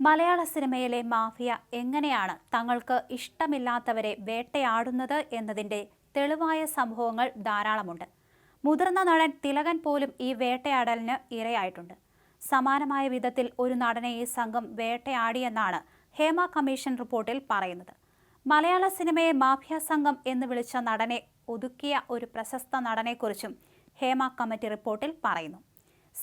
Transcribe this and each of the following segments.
മലയാള സിനിമയിലെ മാഫിയ എങ്ങനെയാണ് തങ്ങൾക്ക് ഇഷ്ടമില്ലാത്തവരെ വേട്ടയാടുന്നത് എന്നതിന്റെ തെളിവായ സംഭവങ്ങൾ ധാരാളമുണ്ട്. മുതിർന്ന നടൻ തിലകൻ പോലും ഈ വേട്ടയാടലിന് ഇരയായിട്ടുണ്ട്. സമാനമായ വിധത്തിൽ ഒരു നടനെ ഈ സംഘം വേട്ടയാടിയെന്നാണ് ഹേമ കമ്മീഷൻ റിപ്പോർട്ടിൽ പറയുന്നത്. മലയാള സിനിമയെ മാഫിയ സംഘം എന്ന് വിളിച്ച നടനെ ഒതുക്കിയ ഒരു പ്രശസ്ത നടനെക്കുറിച്ചും ഹേമ കമ്മിറ്റി റിപ്പോർട്ടിൽ പറയുന്നു.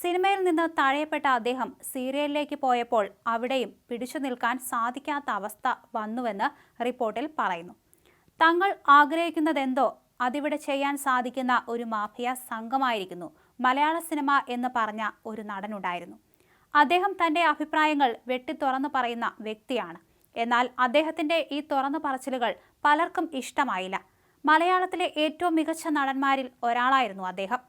സിനിമയിൽ നിന്ന് തഴയപ്പെട്ട അദ്ദേഹം സീരിയലിലേക്ക് പോയപ്പോൾ അവിടെയും പിടിച്ചു നിൽക്കാൻ സാധിക്കാത്ത അവസ്ഥ വന്നുവെന്ന് റിപ്പോർട്ടിൽ പറയുന്നു. തങ്ങൾ ആഗ്രഹിക്കുന്നതെന്തോ അതിവിടെ ചെയ്യാൻ സാധിക്കുന്ന ഒരു മാഫിയ സംഘമായിരിക്കുന്നു മലയാള സിനിമ എന്ന് പറഞ്ഞ ഒരു നടനുണ്ടായിരുന്നു. അദ്ദേഹം തന്റെ അഭിപ്രായങ്ങൾ വെട്ടി തുറന്നു പറയുന്ന വ്യക്തിയാണ്. എന്നാൽ അദ്ദേഹത്തിന്റെ ഈ തുറന്നു പറച്ചിലുകൾ പലർക്കും ഇഷ്ടമായില്ല. മലയാളത്തിലെ ഏറ്റവും മികച്ച നടന്മാരിൽ ഒരാളായിരുന്നു അദ്ദേഹം.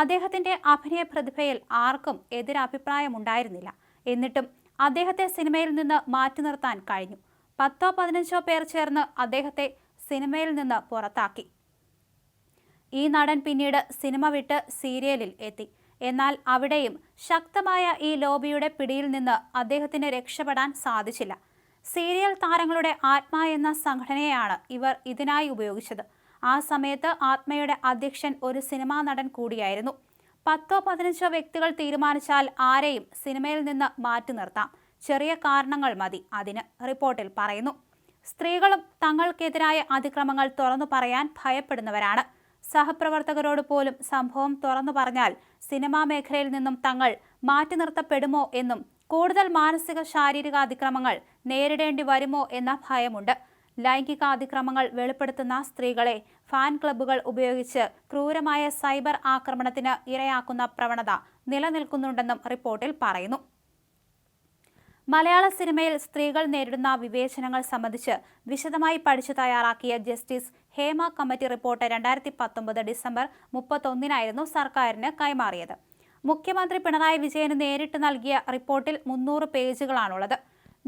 അദ്ദേഹത്തിന്റെ അഭിനയ പ്രതിഭയിൽ ആർക്കും എതിരഭിപ്രായമുണ്ടായിരുന്നില്ല. എന്നിട്ടും അദ്ദേഹത്തെ സിനിമയിൽ നിന്ന് മാറ്റി നിർത്താൻ കഴിഞ്ഞു. പത്തോ പതിനഞ്ചോ പേർ ചേർന്ന് അദ്ദേഹത്തെ സിനിമയിൽ നിന്ന് പുറത്താക്കി. ഈ നടൻ പിന്നീട് സിനിമ വിട്ട് സീരിയലിൽ എത്തി. എന്നാൽ അവിടെയും ശക്തമായ ഈ ലോബിയുടെ പിടിയിൽ നിന്ന് അദ്ദേഹത്തിന് രക്ഷപ്പെടാൻ സാധിച്ചില്ല. സീരിയൽ താരങ്ങളുടെ ആത്മാ എന്ന സംഘടനയാണ് ഇവർ ഇതിനായി ഉപയോഗിച്ചത്. ആ സമയത്ത് ആത്മയുടെ അധ്യക്ഷൻ ഒരു സിനിമാ നടൻ കൂടിയായിരുന്നു. പത്തോ പതിനഞ്ചോ വ്യക്തികൾ തീരുമാനിച്ചാൽ ആരെയും സിനിമയിൽ നിന്ന് മാറ്റി നിർത്താം. ചെറിയ കാരണങ്ങൾ മതി അതിന് റിപ്പോർട്ടിൽ പറയുന്നു. സ്ത്രീകളും തങ്ങൾക്കെതിരായ അതിക്രമങ്ങൾ തുറന്നു പറയാൻ ഭയപ്പെടുന്നവരാണ്. സഹപ്രവർത്തകരോട് പോലും സംഭവം തുറന്നു പറഞ്ഞാൽ സിനിമാ മേഖലയിൽ നിന്നും തങ്ങൾ മാറ്റി നിർത്തപ്പെടുമോ എന്നും കൂടുതൽ മാനസിക ശാരീരിക അതിക്രമങ്ങൾ നേരിടേണ്ടി വരുമോ എന്ന ഭയമുണ്ട്. ലൈംഗിക അതിക്രമങ്ങൾ വെളിപ്പെടുത്തുന്ന സ്ത്രീകളെ ഫാൻ ക്ലബ്ബുകൾ ഉപയോഗിച്ച് ക്രൂരമായ സൈബർ ആക്രമണത്തിന് ഇരയാക്കുന്ന പ്രവണത നിലനിൽക്കുന്നുണ്ടെന്നും റിപ്പോർട്ടിൽ പറയുന്നു. മലയാള സിനിമയിൽ സ്ത്രീകൾ നേരിടുന്ന വിവേചനങ്ങൾ സംബന്ധിച്ച് വിശദമായി പഠിച്ചു തയ്യാറാക്കിയ ജസ്റ്റിസ് ഹേമ കമ്മിറ്റി റിപ്പോർട്ട് രണ്ടായിരത്തി പത്തൊമ്പത് ഡിസംബർ മുപ്പത്തൊന്നിനായിരുന്നു സർക്കാരിന് കൈമാറിയത്. മുഖ്യമന്ത്രി പിണറായി വിജയന് നേരിട്ട് നൽകിയ റിപ്പോർട്ടിൽ മുന്നൂറ് പേജുകളാണുള്ളത്.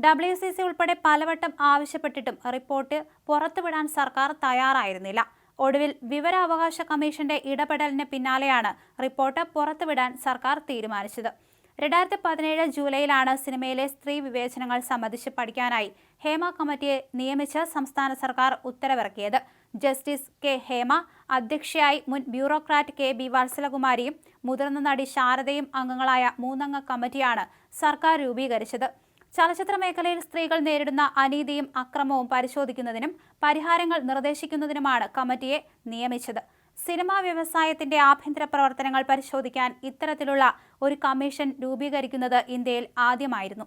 ഡബ്ല്യു സി സി ഉൾപ്പെടെ പലവട്ടം ആവശ്യപ്പെട്ടിട്ടും റിപ്പോർട്ട് പുറത്തുവിടാൻ സർക്കാർ തയ്യാറായിരുന്നില്ല. ഒടുവിൽ വിവരാവകാശ കമ്മീഷന്റെ ഇടപെടലിന് പിന്നാലെയാണ് റിപ്പോർട്ട് പുറത്തുവിടാൻ സർക്കാർ തീരുമാനിച്ചത്. രണ്ടായിരത്തി പതിനേഴ് ജൂലൈയിലാണ് സിനിമയിലെ സ്ത്രീ വിവേചനങ്ങൾ സംബന്ധിച്ച് പഠിക്കാനായി ഹേമ കമ്മിറ്റിയെ നിയമിച്ച് സംസ്ഥാന സർക്കാർ ഉത്തരവിറക്കിയത്. ജസ്റ്റിസ് കെ ഹേമ അധ്യക്ഷയായി മുൻ ബ്യൂറോക്രാറ്റ് കെ ബി വത്സലകുമാരിയും മുതിർന്ന നടി ശാരദയും അംഗങ്ങളായ മൂന്നംഗ കമ്മിറ്റിയാണ് സർക്കാർ രൂപീകരിച്ചത്. ചലച്ചിത്ര മേഖലയിൽ സ്ത്രീകൾ നേരിടുന്ന അനീതിയും അക്രമവും പരിശോധിക്കുന്നതിനും പരിഹാരങ്ങൾ നിർദ്ദേശിക്കുന്നതിനുമാണ് കമ്മിറ്റിയെ നിയമിച്ചത്. സിനിമാ വ്യവസായത്തിന്റെ ആഭ്യന്തര പ്രവർത്തനങ്ങൾ പരിശോധിക്കാൻ ഇത്തരത്തിലുള്ള ഒരു കമ്മീഷൻ രൂപീകരിക്കുന്നത് ഇന്ത്യയിൽ ആദ്യമായിരുന്നു.